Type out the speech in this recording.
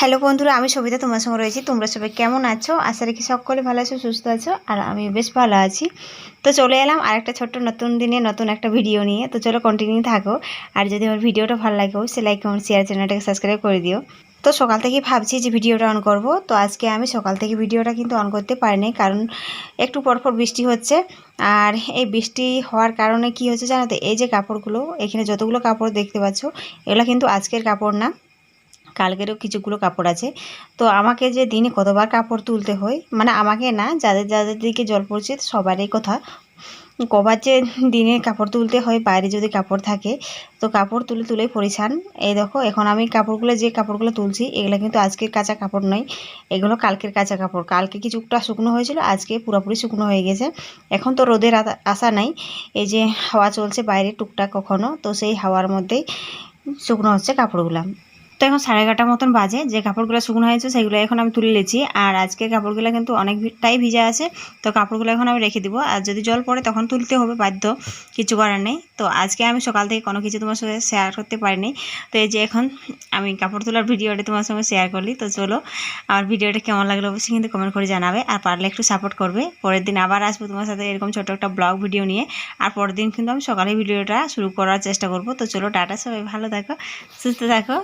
Hello বন্ধুরা, আমি সবিতা, তোমার সঙ্গে রয়েছি। তোমরা সবাই কেমন আছো? আশা রাখি সকলে ভালো আছো, সুস্থ আছো, আর আমি বেশ ভালো আছি। তো চলে এলাম আর একটা ছোট্ট নতুন দিনে নতুন একটা ভিডিও নিয়ে। তো চলো কন্টিনিউ থাকো। আর যদি আমার ভিডিওটা ভালো লাগে, অবশ্যই লাইক কমেন্ট শেয়ার চ্যানেলটাকে সাবস্ক্রাইব করে দিও। তো সকাল থেকে ভাবছি যে ভিডিওটা অন করব। তো আজকে আমি সকাল থেকে ভিডিওটা কিন্তু অন করতে পারিনি কারণ একটু পরপর বৃষ্টি হচ্ছে। আর এই বৃষ্টি হওয়ার কারণে কি হচ্ছে জানো তো? এই যে কাপড়গুলো, এখানে যতগুলো কাপড় দেখতে পাচ্ছ, এগুলো কিন্তু আজকের কাপড় না। কালকেরও কিছুগুলো কাপড় আছে। তো আমাকে যে দিনে কতবার কাপড় তুলতে হয় মানে আমাকে না, যাদের যাদের দিকে জল পড়ছে সবারই কথা। কবার যে দিনে কাপড় তুলতে হয়, বাইরে যদি কাপড় থাকে, তো কাপড় তুলে তুলে পরিছান। এই দেখো, এখন আমি কাপড়গুলো, যে কাপড়গুলো তুলছি, এগুলো কিন্তু আজকের কাঁচা কাপড় নয়, এগুলো কালকের কাঁচা কাপড়। কালকে কিছুটা শুকনো হয়েছিল, আজকে পুরোপুরি শুকনো হয়ে গেছে। এখন তো রোদের আশা নাই, এই যে হাওয়া চলছে বাইরে টুকটাক কখনো, তো সেই হাওয়ার মধ্যেই শুকনো হচ্ছে কাপড়গুলো। তো এখন সাড়ে এগারোটার মতন বাজে, যে কাপড়গুলো শুকনো হয়েছে সেগুলো এখন আমি তুলে নিয়েছি আর আজকে কাপড়গুলো কিন্তু অনেকটাই ভিজা আছে, তো কাপড়গুলো এখন আমি রেখে দিব। আর যদি জল পড়ে তখন তুলতে হবে, বাধ্য, কিছু করার নেই। তো আজকে আমি সকাল থেকে কোনো কিছু তোমার সঙ্গে শেয়ার করতে পারিনি। তো এই যে এখন আমি কাপড় তোলার ভিডিওটা তোমার সঙ্গে শেয়ার করলি, তো চলো আমার ভিডিওটা কেমন লাগল অবশ্যই কিন্তু কমেন্ট করে জানাবে। আর পারলে একটু সাপোর্ট করবে। পরের দিন আবার আসব তোমার সাথে এরকম ছোটো একটা ব্লগ ভিডিও নিয়ে। আর পরের দিন কিন্তু আমি সকালে ভিডিওটা শুরু করার চেষ্টা করব। তো চলো টাটা সবাই, ভালো থাকো, সুস্থ থাকো।